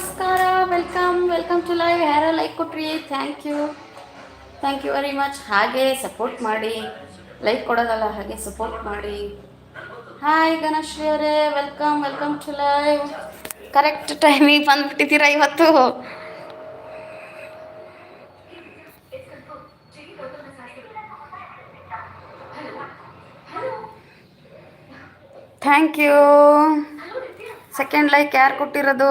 ನಮಸ್ಕಾರ welcome welcome to live ಯಾರ like ಕೊಟ್ರಿ? Thank you thank you very much ಹಾಗೆ ಸಪೋರ್ಟ್ ಮಾಡಿ. ಲೈಕ್ ಕೊಡೋದಲ್ಲ, ಹಾಗೆ ಸಪೋರ್ಟ್ ಮಾಡಿ. ಹಾಯ್ ಗಣಶ್ರೀ ಅವರೇ welcome welcome to live correct ಟೈಮಿಗೆ ಬಂದುಬಿಟ್ಟಿದ್ದೀರಾ ಇವತ್ತು? ಥ್ಯಾಂಕ್ ಯು ಸೆಕೆಂಡ್ ಲೈಕ್ ಯಾರು ಕೊಟ್ಟಿರೋದು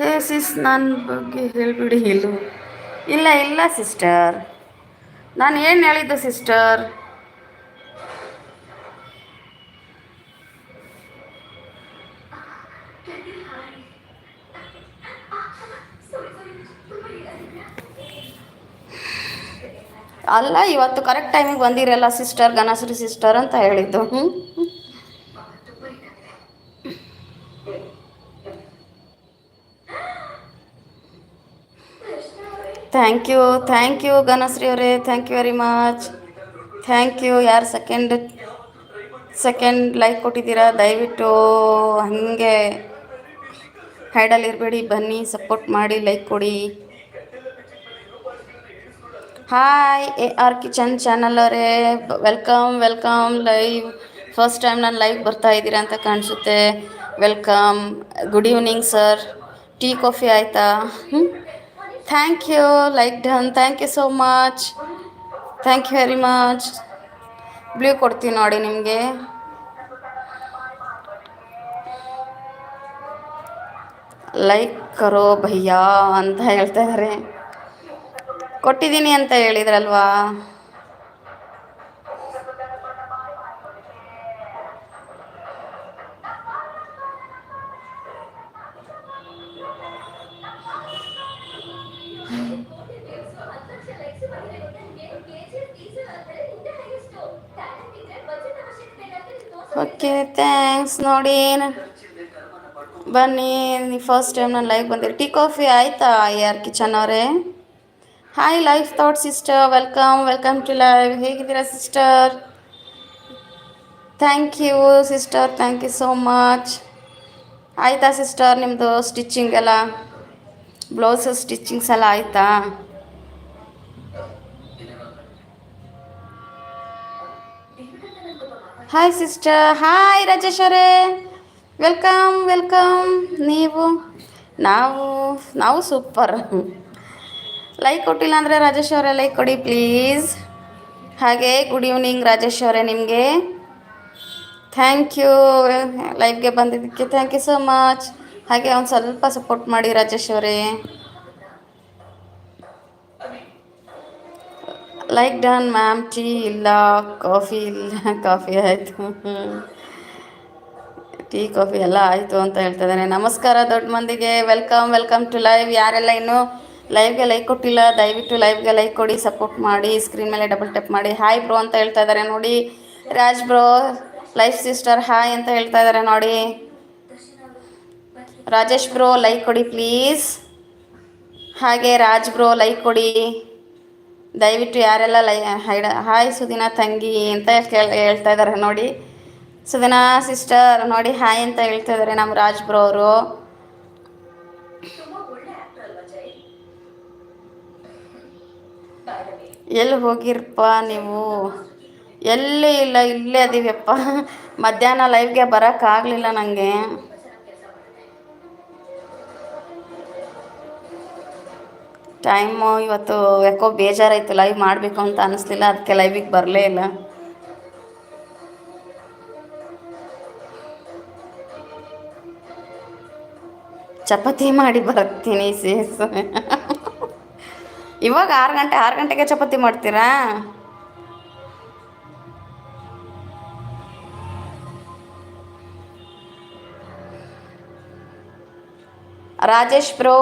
ಹೇ ಸಿಸ್ ನನ್ನ ಬಗ್ಗೆ ಹೇಳಿಬಿಡಿ ಇಲ್ಲೂ. ಇಲ್ಲ ಇಲ್ಲ ಸಿಸ್ಟರ್. ನಾನು ಏನು ಹೇಳಿದ್ದೆ ಸಿಸ್ಟರ್? ಅಲ್ಲ, ಇವತ್ತು ಕರೆಕ್ಟ್ ಟೈಮಿಗೆ ಬಂದಿರಲ್ಲ ಸಿಸ್ಟರ್ ಗಣಶ್ರೀ ಸಿಸ್ಟರ್ ಅಂತ ಹೇಳಿದ್ದು. ಹ್ಞೂ thank you thank you Ganashree ಅವರೇ. Thank you very much thank you ಯಾರು ಸೆಕೆಂಡ್ ಸೆಕೆಂಡ್ ಲೈಕ್ ಕೊಟ್ಟಿದ್ದೀರಾ? ದಯವಿಟ್ಟು ಹಾಗೆ ಹೈಡಲ್ಲಿರಬೇಡಿ ಬನ್ನಿ ಸಪೋರ್ಟ್ ಮಾಡಿ ಲೈಕ್ ಕೊಡಿ. Hi A R kitchen channel ಅವರೇ. Welcome welcome live first time ನಾನು ಲೈವ್ ಬರ್ತಾ ಇದ್ದೀರಾ ಅಂತ ಕಾಣಿಸುತ್ತೆ. Welcome good evening sir tea coffee ಆಯಿತಾ? Thank you like done thank you so much thank you very much blue ಕೊಡ್ತೀನಿ ನೋಡಿ ನಿಮಗೆ. ಲೈಕ್ ಕರೋ ಭಯ್ಯಾ ಅಂತ ಹೇಳ್ತಾ ಇದ್ದಾರೆ ಕೊಟ್ಟಿದ್ದೀನಿ ಅಂತ ಹೇಳಿದ್ರಲ್ವಾ? ಓಕೆ ಥ್ಯಾಂಕ್ಸ್ ನೋಡಿ ಬನ್ನಿ ಫಸ್ಟ್ ಟೈಮ್ ನಾನು ಲೈವ್ ಬಂದಿರಿ. ಟೀ ಕಾಫಿ ಆಯಿತಾ ಯಾರ್ ಕಿಚನ್ ಅವರೇ? Hi life thought sister welcome welcome to live ಹೇಗಿದ್ದೀರಾ sister thank you sister thank you so much ಆಯಿತಾ ಸಿಸ್ಟರ್ ನಿಮ್ಮದು ಸ್ಟಿಚಿಂಗ್ ಎಲ್ಲ? ಬ್ಲೌಸ್ ಸ್ಟಿಚಿಂಗ್ಸ್ ಎಲ್ಲ ಆಯಿತಾ? ಹಾಯ್ ಸಿಸ್ಟರ್ ಹಾಯ್ ರಾಜೇಶ್ ಅವರೇ ವೆಲ್ಕಮ್ ವೆಲ್ಕಮ್ ನೀವು? ನಾವು ನಾವು ಸೂಪರ್ ಲೈಕ್ ಕೊಟ್ಟಿಲ್ಲ ಅಂದರೆ ರಾಜೇಶ್ ಅವರೇ ಲೈಕ್ ಕೊಡಿ ಪ್ಲೀಸ್ ಹಾಗೆ ಗುಡ್ ಈವ್ನಿಂಗ್ ರಾಜೇಶ್ ಅವರೇ ನಿಮಗೆ ಥ್ಯಾಂಕ್ ಯು ಲೈವ್ಗೆ ಬಂದಿದ್ದಕ್ಕೆ ಥ್ಯಾಂಕ್ ಯು ಸೋ ಮಚ್ ಹಾಗೆ, ಒಂದು ಸ್ವಲ್ಪ ಸಪೋರ್ಟ್ ಮಾಡಿ ರಾಜೇಶ್ ಅವರೇ ಲೈಕ್ ಡನ್ ಮ್ಯಾಮ್ ಟೀ ಇಲ್ಲ ಕಾಫಿ ಇಲ್ಲ ಕಾಫಿ ಆಯಿತು. ಟೀ ಕಾಫಿ ಎಲ್ಲ ಆಯಿತು ಅಂತ ಹೇಳ್ತಾ ಇದ್ದಾನೆ ನಮಸ್ಕಾರ ದೊಡ್ಡ ಮಂದಿಗೆ. ವೆಲ್ಕಮ್ ವೆಲ್ಕಮ್ ಟು ಲೈವ್ ಯಾರೆಲ್ಲ ಇನ್ನೂ ಲೈವ್ಗೆ ಲೈಕ್ ಕೊಟ್ಟಿಲ್ಲ, ದಯವಿಟ್ಟು ಲೈವ್ಗೆ ಲೈಕ್ ಕೊಡಿ ಸಪೋರ್ಟ್ ಮಾಡಿ ಸ್ಕ್ರೀನ್ ಮೇಲೆ ಡಬಲ್ ಟೆಪ್ ಮಾಡಿ. ಹಾಯ್ ಬ್ರೋ ಅಂತ ಹೇಳ್ತಾ ಇದ್ದಾರೆ ನೋಡಿ Raj bro life sister hi ಅಂತ ಹೇಳ್ತಾ ಇದ್ದಾರೆ ನೋಡಿ ರಾಜೇಶ್ ಬ್ರೋ ಲೈಕ್ ಕೊಡಿ ಪ್ಲೀಸ್ ಹಾಗೆ ರಾಜ್ ಬ್ರೋ ಲೈಕ್ ಕೊಡಿ. ದಯವಿಟ್ಟು ಯಾರೆಲ್ಲ ಲೈ, ಹೈಡ, ಹಾಯ್ ಸುದಿನ ತಂಗಿ ಅಂತ ಕೇಳ, ಹೇಳ್ತಾ ಇದ್ದಾರೆ ನೋಡಿ. ಸುದಿನ ಸಿಸ್ಟರ್ ನೋಡಿ, ಹಾಯ್ ಅಂತ ಹೇಳ್ತಾ ಇದ್ದಾರೆ ನಮ್ಮ ರಾಜ್ ಬ್ರೋ ಅವರು. ಎಲ್ಲಿ ಹೋಗಿರಪ್ಪ ನೀವು? ಎಲ್ಲಿ ಇಲ್ಲ, ಇಲ್ಲೇ ಅದೀವಪ್ಪ ಮಧ್ಯಾಹ್ನ ಲೈವ್ಗೆ ಬರೋಕ್ಕಾಗಲಿಲ್ಲ ನನಗೆ ಟೈಮು ಇವತ್ತು ಯಾಕೋ ಬೇಜಾರಾಯಿತು ಲೈವ್ ಮಾಡಬೇಕು ಅಂತ ಅನ್ನಿಸ್ಲಿಲ್ಲ ಅದಕ್ಕೆ ಲೈವಿಗೆ ಬರಲೇ ಇಲ್ಲ. ಚಪಾತಿ ಮಾಡಿ ಬರ್ತೀನಿ ಸೇಸ್ ಇವಾಗ ಆರು ಗಂಟೆ, ಆರು ಗಂಟೆಗೆ ಚಪಾತಿ ಮಾಡ್ತೀರಾ? ರಾಜೇಶ್ ಬ್ರೋ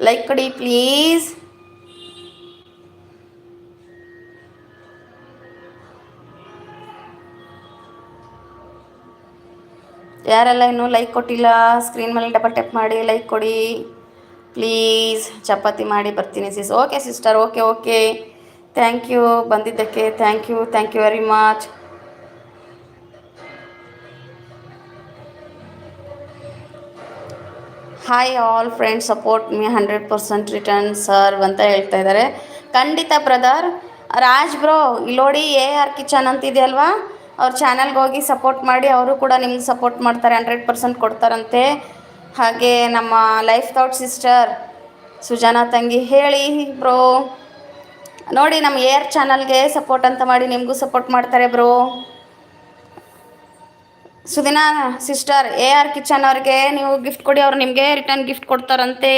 ಲೈಕ್ ಕೊಡಿ ಪ್ಲೀಸ್ ಯಾರೆಲ್ಲ ಇನ್ನೂ ಲೈಕ್ ಕೊಟ್ಟಿಲ್ಲ ಸ್ಕ್ರೀನ್ ಮೇಲೆ ಡಬಲ್ ಟೆಪ್ ಮಾಡಿ ಲೈಕ್ ಕೊಡಿ. ಪ್ಲೀಸ್ ಚಪಾತಿ ಮಾಡಿ ಬರ್ತೀನಿ sis okay sister okay okay thank you ಬಂದಿದ್ದಕ್ಕೆ thank you thank you very much hi all friends support me hundred percent return sir ಅಂತ ಹೇಳ್ತಾ ಇದ್ದಾರೆ. ಖಂಡಿತ ಬ್ರದರ್ ರಾಜ್ ಬ್ರೋ ಇಲ್ಲೋಡಿ ಎ ಆರ್ ಕಿಚನ್ ಅಂತಿದೆಯಲ್ವಾ ಅವ್ರ ಚಾನಲ್ಗೆ ಹೋಗಿ ಸಪೋರ್ಟ್ ಮಾಡಿ, ಅವರು ಕೂಡ ನಿಮ್ಗೆ ಸಪೋರ್ಟ್ ಮಾಡ್ತಾರೆ ಹಂಡ್ರೆಡ್ ಪರ್ಸೆಂಟ್ ಕೊಡ್ತಾರಂತೆ. ಹಾಗೆ ನಮ್ಮ ಲೈಫ್ ಥೌಟ್ ಸಿಸ್ಟರ್ ಸುಜಾನಾ ತಂಗಿ, ಹೇಳಿ ಬ್ರೋ ನೋಡಿ ನಮ್ಮ ಏರ್ ಚಾನಲ್ಗೆ ಸಪೋರ್ಟ್ ಅಂತ ಮಾಡಿ ನಿಮಗೂ ಸಪೋರ್ಟ್ ಮಾಡ್ತಾರೆ bro Sudina sister A R kitchen ಅವ್ರಿಗೆ ನೀವು ಗಿಫ್ಟ್ ಕೊಡಿ, ಅವ್ರು ನಿಮಗೆ ರಿಟರ್ನ್ ಗಿಫ್ಟ್ ಕೊಡ್ತಾರಂತೆ.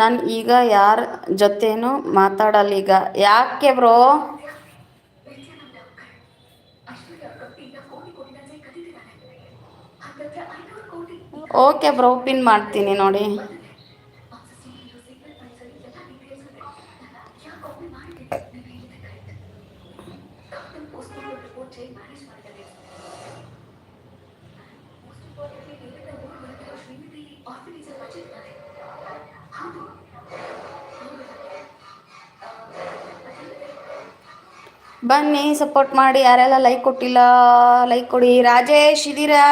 ನಾನು ಈಗ ಯಾರ ಜೊತೆನೂ ಮಾತಾಡಲ್ಲೀಗ ಯಾಕೆ ಬ್ರೋ? ಓಕೆ ಬ್ರೋ ಪಿನ್ ಮಾಡ್ತೀನಿ ನೋಡಿ. ಬನ್ನಿ ಸಪೋರ್ಟ್ ಮಾಡಿ, ಯಾರೆಲ್ಲ ಲೈಕ್ ಕೊಟ್ಟಿಲ್ಲ ಲೈಕ್ ಕೊಡಿ. ರಾಜೇಶ್ ಇದ್ದೀರಾ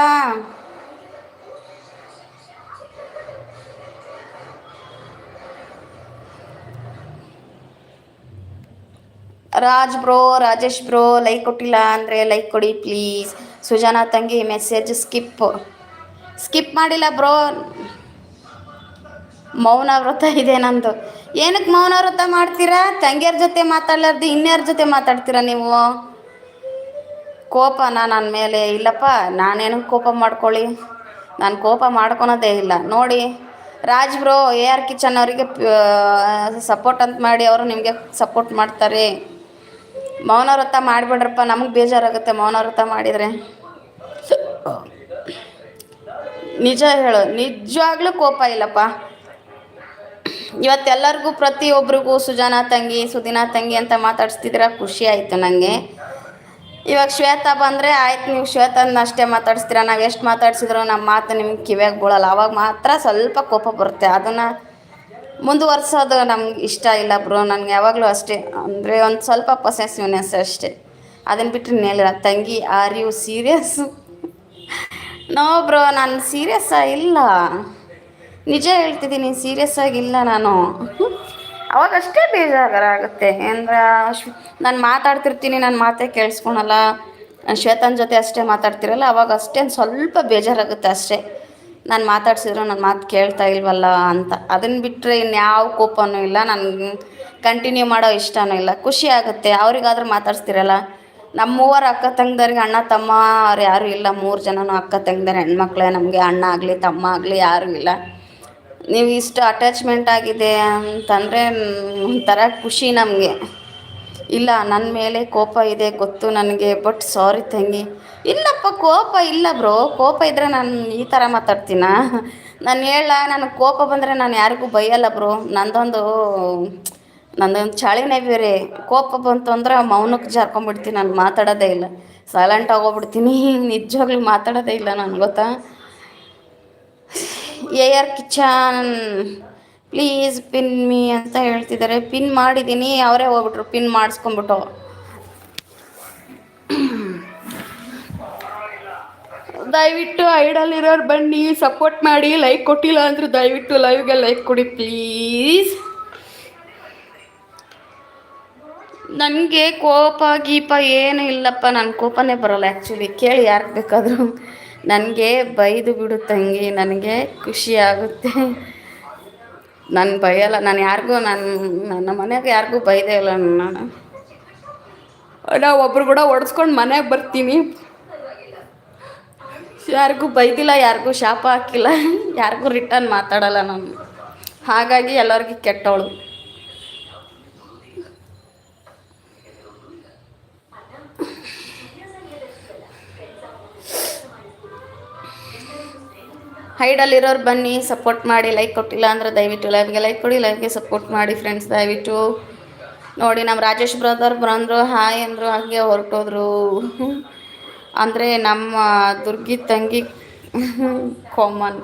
Raj bro Rajesh bro like ಕೊಟ್ಟಿಲ್ಲ ಅಂದರೆ ಲೈಕ್ ಕೊಡಿ ಪ್ಲೀಸ್ ಸುಜಾನಾ ತಂಗಿ ಮೆಸೇಜ್ ಸ್ಕಿಪ್ ಸ್ಕಿಪ್ ಮಾಡಿಲ್ಲ ಬ್ರೋ ಮೌನ ವ್ರತ ಇದೆ ನಂದು. ಏನಕ್ಕೆ ಮೌನ ವ್ರತ ಮಾಡ್ತೀರಾ? ತಂಗಿಯರ ಜೊತೆ ಮಾತಾಡ್ಲಾರ್ದು ಇನ್ಯಾರ ಜೊತೆ ಮಾತಾಡ್ತೀರಾ ನೀವು? ಕೋಪನ ನನ್ನ ಮೇಲೆ? ಇಲ್ಲಪ್ಪ, ನಾನೇನು ಕೋಪ ಮಾಡ್ಕೊಳ್ಳಿ. ನಾನು ಕೋಪ ಮಾಡ್ಕೊಳೋದೇ ಇಲ್ಲ. ನೋಡಿ Raj bro A R kitchen ಅವರಿಗೆ ಸಪೋರ್ಟ್ ಅಂತ ಮಾಡಿ ಅವರು ನಿಮಗೆ ಸಪೋರ್ಟ್ ಮಾಡ್ತಾರೆ. ಮೌನ ವ್ರತ ಮಾಡಿಬಿಡ್ರಪ್ಪ, ನಮಗೆ ಬೇಜಾರಾಗುತ್ತೆ ಮೌನ ವ್ರತ ಮಾಡಿದರೆ ನಿಜ ಹೇಳು, ನಿಜವಾಗ್ಲೂ ಕೋಪ ಇಲ್ಲಪ್ಪ. ಇವತ್ತೆಲ್ಲರಿಗೂ ಪ್ರತಿಯೊಬ್ಬರಿಗೂ ಸುಜಾನಾ ತಂಗಿ, ಸುದಿನಾ ತಂಗಿ ಅಂತ ಮಾತಾಡಿಸ್ತಿದ್ರೆ ಖುಷಿ ಆಯಿತು ನನಗೆ ಇವಾಗ ಶ್ವೇತಾ ಬಂದರೆ ಆಯ್ತು, ನೀವು ಶ್ವೇತನ ಅಷ್ಟೇ ಮಾತಾಡಿಸ್ತೀರ, ನಾವು ಎಷ್ಟು ಮಾತಾಡ್ಸಿದ್ರು ನಮ್ಮ ಮಾತು ನಿಮ್ಗೆ ಕಿವಿಯಾಗಿ ಬೀಳಲ್ಲ. ಅವಾಗ ಮಾತ್ರ ಸ್ವಲ್ಪ ಕೋಪ ಬರುತ್ತೆ. ಅದನ್ನು ಮುಂದುವರ್ಸೋದು ನಮ್ಗೆ ಇಷ್ಟ ಇಲ್ಲ ಬ್ರೋ, ನನಗೆ ಯಾವಾಗಲೂ ಅಷ್ಟೇ. ಅಂದರೆ ಒಂದು ಸ್ವಲ್ಪ ಪೊಸೆಸಿವ್ನೆಸ್ ಅಷ್ಟೇ. ಅದನ್ನು ಬಿಟ್ಟರೆ ಇನ್ನೇನಿಲ್ಲ ತಂಗಿ are you serious no bro, ನಾನು ಸೀರಿಯಸ್ ಇಲ್ಲ. ನಿಜ ಹೇಳ್ತಿದ್ದೀನಿ ಸೀರಿಯಸ್ ಆಗಿಲ್ಲ ನಾನು. ಅವಾಗಷ್ಟೇ ಬೇಜಾರಾಗುತ್ತೆ ಅಂದ್ರೆ ನಾನು ಮಾತಾಡ್ತಿರ್ತೀನಿ ನನ್ನ ಮಾತೇ ಕೇಳಿಸ್ಕೊಳಲ್ಲ. ಶ್ವೇತನ ಜೊತೆ ಅಷ್ಟೇ ಮಾತಾಡ್ತಿರಲ್ಲ, ಅವಾಗ ಅಷ್ಟೇ ಸ್ವಲ್ಪ ಬೇಜಾರಾಗುತ್ತೆ ಅಷ್ಟೇ. ನಾನು ಮಾತಾಡ್ಸಿದ್ರು ನನ್ನ ಮಾತು ಕೇಳ್ತಾ ಇಲ್ವಲ್ಲ ಅಂತ. ಅದನ್ನು ಬಿಟ್ಟರೆ ಇನ್ಯಾವ ಕೋಪನೂ ಇಲ್ಲ ನನಗೆ ಕಂಟಿನ್ಯೂ ಮಾಡೋ ಇಷ್ಟನೂ ಇಲ್ಲ. ಖುಷಿ ಆಗುತ್ತೆ, ಅವ್ರಿಗಾದ್ರೂ ಮಾತಾಡ್ಸ್ತಿರಲ್ಲ? ನಮ್ಮ ಮೂವರು ಅಕ್ಕ ತಂಗ್ದವ್ರಿಗೆ ಅಣ್ಣ, ತಮ್ಮ ಅವ್ರು ಯಾರೂ ಇಲ್ಲ. ಮೂರು ಜನನೂ ಅಕ್ಕ ತಂಗ್ದಾರೆ ಹೆಣ್ಮಕ್ಳೇ, ನಮಗೆ ಅಣ್ಣ ಆಗಲಿ, ತಮ್ಮ ಆಗಲಿ ಯಾರೂ ಇಲ್ಲ. ನೀವು ಇಷ್ಟು ಅಟ್ಯಾಚ್ಮೆಂಟ್ ಆಗಿದೆ ಅಂತಂದರೆ ಒಂಥರ ಖುಷಿ ನಮಗೆ. ಇಲ್ಲ ನನ್ನ ಮೇಲೆ ಕೋಪ ಇದೆ, ಗೊತ್ತು ನನಗೆ ಬಟ್ ಸಾರಿ ತಂಗಿ. ಇಲ್ಲಪ್ಪ, ಕೋಪ ಇಲ್ಲ ಬ್ರೋ. ಕೋಪ ಇದ್ದರೆ ನಾನು ಈ ಥರ ಮಾತಾಡ್ತೀನ? ನಾನು ಹೇಳ ನನಗೆ ಕೋಪ ಬಂದರೆ ನಾನು ಯಾರಿಗೂ ಬೈಯಲ್ಲ ಬ್ರೋ. ನಂದೊಂದು ನಂದೊಂದು ಚಾಳಿನೇ ಬೇರೆ. ಕೋಪ ಬಂತು ಅಂದ್ರೆ ಮೌನಕ್ಕೆ ಜಾರ್ಕೊಂಡ್ಬಿಡ್ತೀನಿ, ನಾನು ಮಾತಾಡೋದೇ ಇಲ್ಲ. ಸೈಲೆಂಟ್ ಆಗೋಗ್ಬಿಡ್ತೀನಿ ನಿಜವಾಗ್ಲೂ ಮಾತಾಡೋದೇ ಇಲ್ಲ ನಾನು, ಗೊತ್ತಾ? A R kitchen please pin me ಅಂತ ಹೇಳ್ತಿದ್ದಾರೆ. ಪಿನ್ ಮಾಡಿದ್ದೀನಿ, ಅವರೇ ಹೋಗ್ಬಿಟ್ರು ಪಿನ್ ಮಾಡಿಸ್ಕೊಂಬಿಟ್ಟು ದಯವಿಟ್ಟು ಐಡಲ್ ಇರೋರು ಬನ್ನಿ ಸಪೋರ್ಟ್ ಮಾಡಿ ಲೈಕ್ ಕೊಟ್ಟಿಲ್ಲ ಅಂದ್ರೆ ದಯವಿಟ್ಟು ಲೈವ್ಗೆ ಲೈಕ್ ಕೊಡಿ ಪ್ಲೀಸ್ ನನಗೆ ಕೋಪ ಗೀಪ ಏನು ಇಲ್ಲಪ್ಪ ನನ್ನ ಕೋಪನೇ ಬರೋಲ್ಲ ಆ್ಯಕ್ಚುಲಿ ಕೇಳಿ ಯಾರಿಗೆ ಬೇಕಾದರೂ. ನನಗೆ ಬೈದು ಬಿಡು ತಂಗಿ ನನಗೆ ಖುಷಿ ಆಗುತ್ತೆ. ನಾನು ಬೈಯಲ್ಲ, ನಾನು ಯಾರಿಗೂ, ನಾನು, ನನ್ನ ಮನೆಯಾಗ ಯಾರಿಗೂ ಬೈದೇ ಇಲ್ಲ ನಾನು ನಾವು ಒಬ್ರು ಕೂಡ ಒಡ್ಸ್ಕೊಂಡು ಮನೆಗೆ ಬರ್ತೀನಿ. ಯಾರಿಗೂ ಬೈದಿಲ್ಲ, ಯಾರಿಗೂ ಶಾಪ ಹಾಕಿಲ್ಲ, ಯಾರಿಗೂ ರಿಟರ್ನ್ ಮಾತಾಡಲ್ಲ ನಾನು. ಹಾಗಾಗಿ ಎಲ್ಲರಿಗೂ ಕೆಟ್ಟವಳು. ಹೈಡಲ್ಲಿರೋರು ಬನ್ನಿ ಸಪೋರ್ಟ್ ಮಾಡಿ ಲೈಕ್ ಕೊಟ್ಟಿಲ್ಲ ಅಂದರೆ ದಯವಿಟ್ಟು ಲೈವ್ಗೆ ಲೈಕ್ ಕೊಡಿ ಲೈವ್ಗೆ ಸಪೋರ್ಟ್ ಮಾಡಿ ಫ್ರೆಂಡ್ಸ್ ದಯವಿಟ್ಟು. ನೋಡಿ ನಮ್ಮ ರಾಜೇಶ್ ಬ್ರದರ್ ಬಂದರು, ಹಾಯ್ ಅಂದರು, ಹಾಗೆ ಹೊರಟೋದ್ರು. ಅಂದರೆ ನಮ್ಮ ದುರ್ಗಿ ತಂಗಿ ಕಾಮನ್.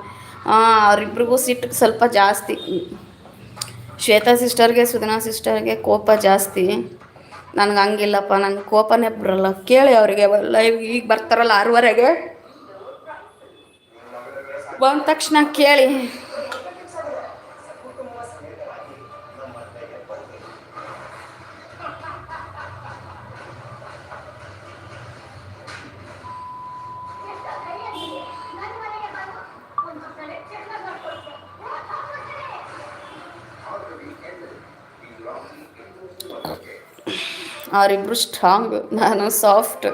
ಅವರಿಬ್ರಿಗೂ ಸಿಟ್ಟು ಸ್ವಲ್ಪ ಜಾಸ್ತಿ. ಶ್ವೇತಾ ಸಿಸ್ಟರ್ಗೆ, ಸುಧನಾ ಸಿಸ್ಟರ್ಗೆ ಕೋಪ ಜಾಸ್ತಿ. ನನಗೆ ಹಂಗಿಲ್ಲಪ್ಪ ನನಗೆ ಕೋಪನೇ ಬರಲ್ಲ. ಕೇಳಿ ಅವರಿಗೆ ಲೈವ್ ಈಗ ಬರ್ತಾರಲ್ಲ ಆರೂವರೆಗೆ? ಬಂದ ತಕ್ಷಣ ಕೇಳಿ. ಅವರಿಬ್ರು ಸ್ಟ್ರಾಂಗ್ ನಾನು ಸಾಫ್ಟ್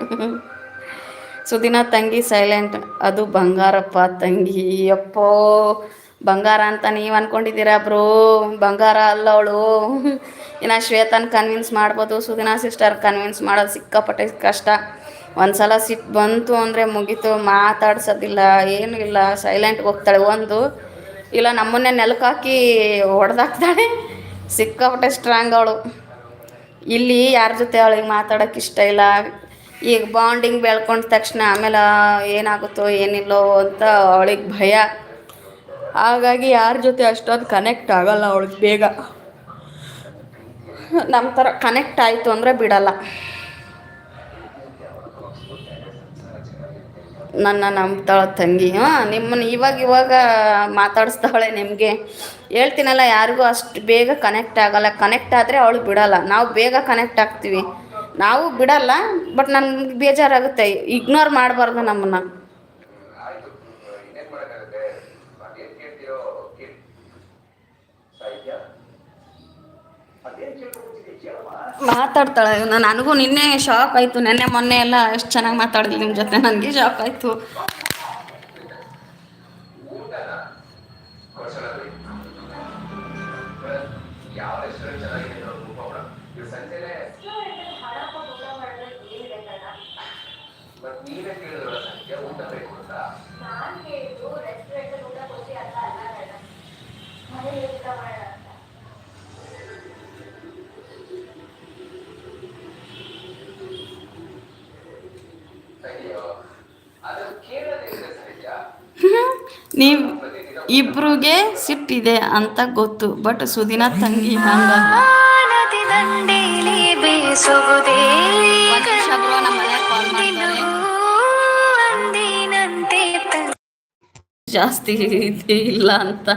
ಸುದಿನ ತಂಗಿ ಸೈಲೆಂಟ್ ಅದು ಬಂಗಾರಪ್ಪ ತಂಗಿ. ಅಪ್ಪೋ, ಬಂಗಾರ ಅಂತ ನೀವು ಅನ್ಕೊಂಡಿದ್ದೀರಾ ಬ್ರೋ? ಬಂಗಾರ ಅಲ್ಲ ಅವಳು. ಇನ್ನು ಶ್ವೇತನ್ ಕನ್ವಿನ್ಸ್ ಮಾಡ್ಬೋದು. ಸುದಿನ ಸಿಸ್ಟರ್ ಕನ್ವಿನ್ಸ್ ಮಾಡೋದು ಸಿಕ್ಕಾಪಟ್ಟೆ ಕಷ್ಟ. ಒಂದ್ಸಲ ಸಿಟ್ಟು ಬಂತು ಅಂದರೆ ಮುಗೀತು, ಮಾತಾಡ್ಸೋದಿಲ್ಲ, ಏನೂ ಇಲ್ಲ. ಸೈಲೆಂಟ್ಗೆ ಹೋಗ್ತಾಳೆ ಒಂದು. ಇಲ್ಲ ನಮ್ಮನ್ನೇ ನೆಲಕ್ಕೆ ಹಾಕಿ ಹೊಡೆದಾಕ್ತಾಳೆ. ಸಿಕ್ಕಾಪಟ್ಟೆ ಸ್ಟ್ರಾಂಗ್ ಅವಳು. ಇಲ್ಲಿ ಯಾರ ಜೊತೆ ಅವಳಿಗೆ ಮಾತಾಡೋಕೆ ಇಷ್ಟ ಇಲ್ಲ. ಈಗ ಬಾಂಡಿಂಗ್ ಬೆಳ್ಕೊಂಡ ತಕ್ಷಣ ಆಮೇಲೆ ಏನಾಗುತ್ತೋ ಏನಿಲ್ಲೋ ಅಂತ ಅವಳಿಗೆ ಭಯ. ಹಾಗಾಗಿ ಯಾರ ಜೊತೆ ಅಷ್ಟೊಂದು ಕನೆಕ್ಟ್ ಆಗಲ್ಲ ಅವಳಿಗೆ ಬೇಗ. ನಮ್ಮ ಥರ ಕನೆಕ್ಟ್ ಆಯಿತು ಅಂದರೆ ಬಿಡಲ್ಲ. ನನ್ನ ನಂಬ್ತಾಳ ತಂಗಿ, ಹಾಂ ನಿಮ್ಮನ್ನು ಇವಾಗ ಇವಾಗ ಮಾತಾಡಿಸ್ತಾಳೆ ನಿಮಗೆ. ಹೇಳ್ತೀನಲ್ಲ, ಯಾರಿಗೂ ಅಷ್ಟು ಬೇಗ ಕನೆಕ್ಟ್ ಆಗಲ್ಲ. ಕನೆಕ್ಟ್ ಆದರೆ ಅವಳು ಬಿಡಲ್ಲ. ನಾವು ಬೇಗ ಕನೆಕ್ಟ್ ಆಗ್ತೀವಿ. ನಾವು ಬಿಡಲ್ಲ ಬಟ್ ನನ್ಗೆ ಬೇಜಾರಾಗುತ್ತೆ. ಇಗ್ನೋರ್ ಮಾಡಬಾರ್ದು ನಮ್ಮನ್ನು. ಮಾತಾಡ್ತಾಳೆ ನಾನು ನನಗೂ ನಿನ್ನೆ ಶಾಕ್ ಆಯಿತು. ನೆನ್ನೆ ಮೊನ್ನೆ ಎಲ್ಲ ಎಷ್ಟು ಚೆನ್ನಾಗಿ ಮಾತಾಡಿದ್ವಿ ನಿಮ್ಮ ಜೊತೆ. ನನಗೆ ಶಾಕ್ ಆಯಿತು. ನೀವು ಇಬ್ರಿಗೆ ಸಿಟ್ಟಿದೆ ಅಂತ ಗೊತ್ತು, ಬಟ್ ಸುದಿನ ತಂಗಿ ಜಾಸ್ತಿ ಇಲ್ಲ ಅಂತ.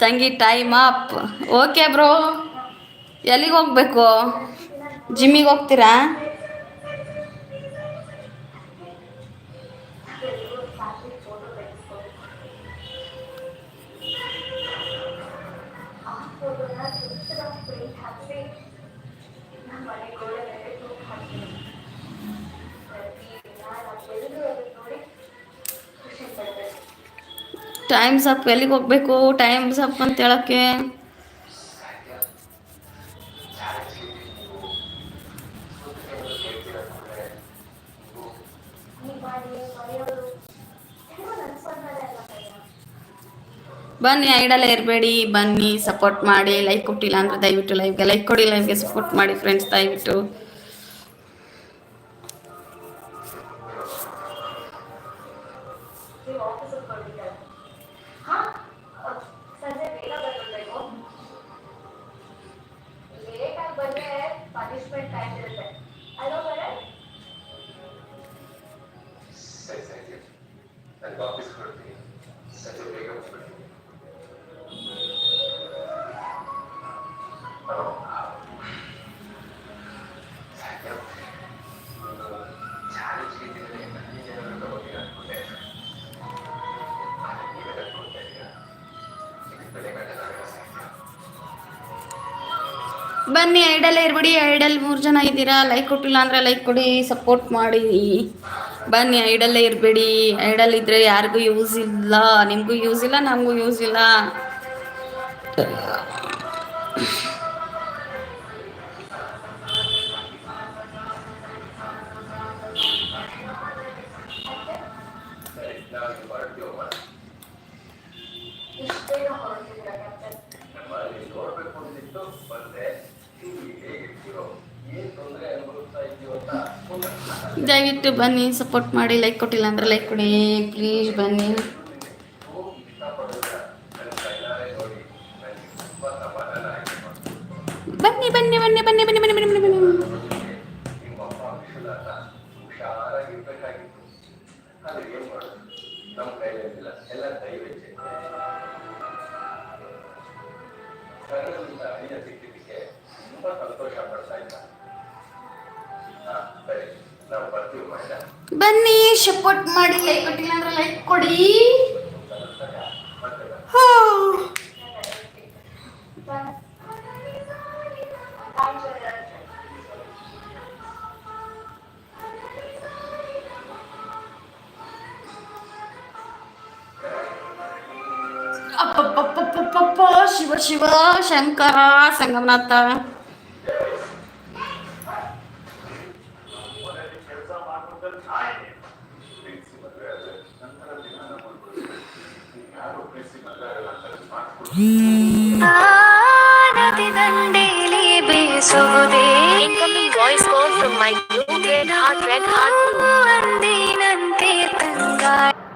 ತಂಗಿ ಟೈಮ್ ಅಪ್ ಓಕೆ ಬ್ರೋ ಎಲ್ಲಿಗೆ ಹೋಗ್ಬೇಕು? ಜಿಮ್ಮಿಗೆ ಹೋಗ್ತೀರಾ? ಟೈಮ್ಸ್ ಸಪ್ ಎಲ್ಲಿಗೆ ಹೋಗ್ಬೇಕು ಟೈಮ್ಸ್ ಸಪ್ ಅಂತ ಹೇಳಕ್ಕೆ. ಬನ್ನಿ ಐಡಲ್ಲ ಇರಬೇಡಿ, ಬನ್ನಿ ಸಪೋರ್ಟ್ ಮಾಡಿ ಲೈಕ್ ಕೊಟ್ಟಿಲ್ಲ ಅಂದ್ರೆ ದಯವಿಟ್ಟು ಲೈವ್ಗೆ ಲೈಕ್ ಕೊಡಿ ಲೈವ್ಗೆ ಸಪೋರ್ಟ್ ಮಾಡಿ ಫ್ರೆಂಡ್ಸ್ ದಯವಿಟ್ಟು. ಬನ್ನಿ ಐಡಲ್ಲೇ ಇರ್ಬಿಡಿ, ಐಡಲ್ ಮೂರು ಜನ ಇದ್ದೀರಾ? ಲೈಕ್ ಕೊಟ್ಟಿಲ್ಲ ಅಂದರೆ ಲೈಕ್ ಕೊಡಿ ಸಪೋರ್ಟ್ ಮಾಡಿ. ಬನ್ನಿ, ಐಡಲ್ಲೇ ಇರಬೇಡಿ. ಐಡಲ್ ಇದ್ದರೆ ಯಾರಿಗೂ ಯೂಸ್ ಇಲ್ಲ. ನಿಮಗೂ ಯೂಸ್ ಇಲ್ಲ, ನಮಗೂ ಯೂಸ್ ಇಲ್ಲ. ಬನ್ನಿ ಸಪೋರ್ಟ್ ಮಾಡಿ ಲೈಕ್ ಕೊಟ್ಟಿಲ್ಲ ಅಂದ್ರೆ ಲೈಕ್ ಕೊಡಿ ಪ್ಲೀಸ್ ಬನ್ನಿ. ಸಪೋರ್ಟ್ ಮಾಡಿ ಲೈಕ್ ಕೊಟ್ಟಿಲ್ಲ ಅಂದ್ರೆ ಲೈಕ್ ಕೊಡಿ ಶಿವ ಶಿವ ಶಂಕರ ಸಂಗಮನಾಥ Bye.